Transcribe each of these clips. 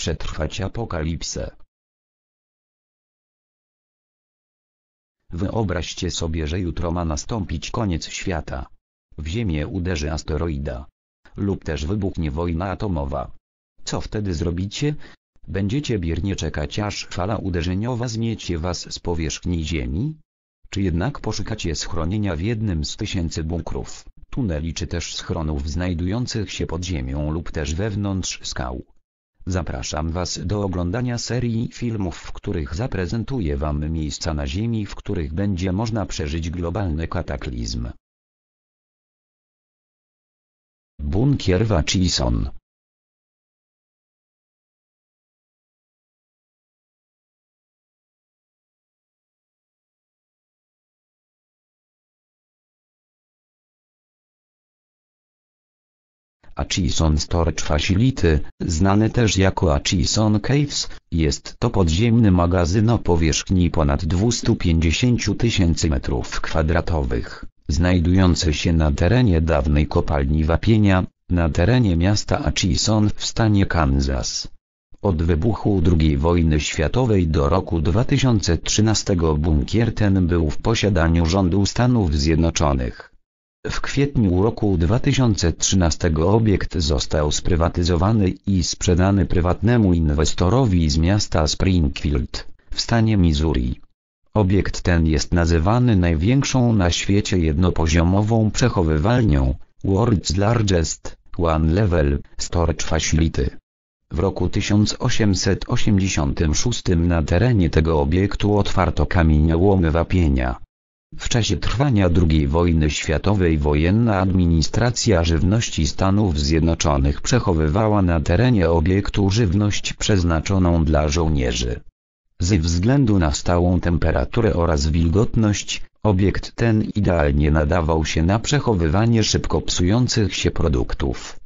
Przetrwać apokalipsę. Wyobraźcie sobie, że jutro ma nastąpić koniec świata. W Ziemię uderzy asteroida. Lub też wybuchnie wojna atomowa. Co wtedy zrobicie? Będziecie biernie czekać aż fala uderzeniowa zmiecie was z powierzchni Ziemi? Czy jednak poszukacie schronienia w jednym z tysięcy bunkrów, tuneli czy też schronów znajdujących się pod ziemią lub też wewnątrz skał? Zapraszam Was do oglądania serii filmów, w których zaprezentuję Wam miejsca na Ziemi, w których będzie można przeżyć globalny kataklizm. Bunkier Watchison Atchison Storage Facility, znany też jako Atchison Caves, jest to podziemny magazyn o powierzchni ponad 250 tysięcy metrów kwadratowych, znajdujący się na terenie dawnej kopalni wapienia, na terenie miasta Atchison w stanie Kansas. Od wybuchu II wojny światowej do roku 2013 bunkier ten był w posiadaniu rządu Stanów Zjednoczonych. W kwietniu roku 2013 obiekt został sprywatyzowany i sprzedany prywatnemu inwestorowi z miasta Springfield, w stanie Missouri. Obiekt ten jest nazywany największą na świecie jednopoziomową przechowywalnią, World's Largest, One Level, Storage Facility. W roku 1886 na terenie tego obiektu otwarto kamieniołomy wapienia. W czasie trwania II wojny światowej wojenna administracja żywności Stanów Zjednoczonych przechowywała na terenie obiektu żywność przeznaczoną dla żołnierzy. Ze względu na stałą temperaturę oraz wilgotność, obiekt ten idealnie nadawał się na przechowywanie szybko psujących się produktów.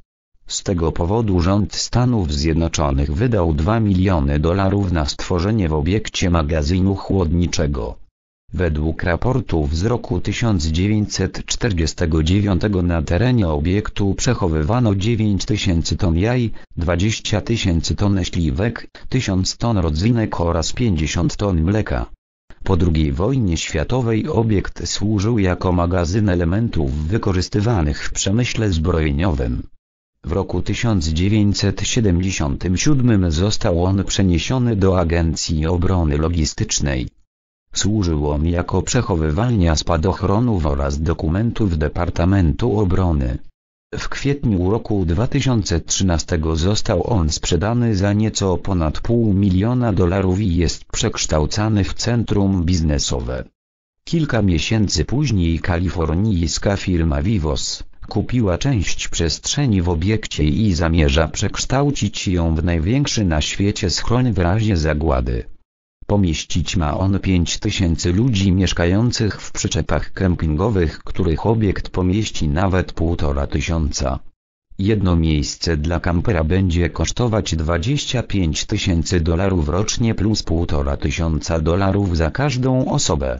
Z tego powodu rząd Stanów Zjednoczonych wydał 2 miliony dolarów na stworzenie w obiekcie magazynu chłodniczego. Według raportów z roku 1949 na terenie obiektu przechowywano 9 tysięcy ton jaj, 20 tysięcy ton śliwek, 1000 ton rodzynek oraz 50 ton mleka. Po II wojnie światowej obiekt służył jako magazyn elementów wykorzystywanych w przemyśle zbrojeniowym. W roku 1977 został on przeniesiony do Agencji Obrony Logistycznej. Służył on jako przechowywalnia spadochronów oraz dokumentów Departamentu Obrony. W kwietniu roku 2013 został on sprzedany za nieco ponad pół miliona dolarów i jest przekształcany w centrum biznesowe. Kilka miesięcy później kalifornijska firma Vivos kupiła część przestrzeni w obiekcie i zamierza przekształcić ją w największy na świecie schron w razie zagłady. Pomieścić ma on 5 tysięcy ludzi mieszkających w przyczepach kempingowych, których obiekt pomieści nawet półtora tysiąca. Jedno miejsce dla kampera będzie kosztować 25 tysięcy dolarów rocznie plus półtora tysiąca dolarów za każdą osobę.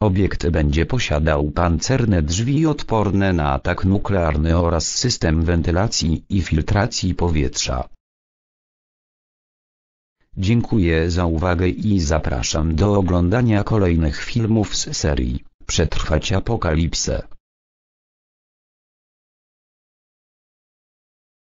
Obiekt będzie posiadał pancerne drzwi odporne na atak nuklearny oraz system wentylacji i filtracji powietrza. Dziękuję za uwagę i zapraszam do oglądania kolejnych filmów z serii Przetrwać apokalipsę.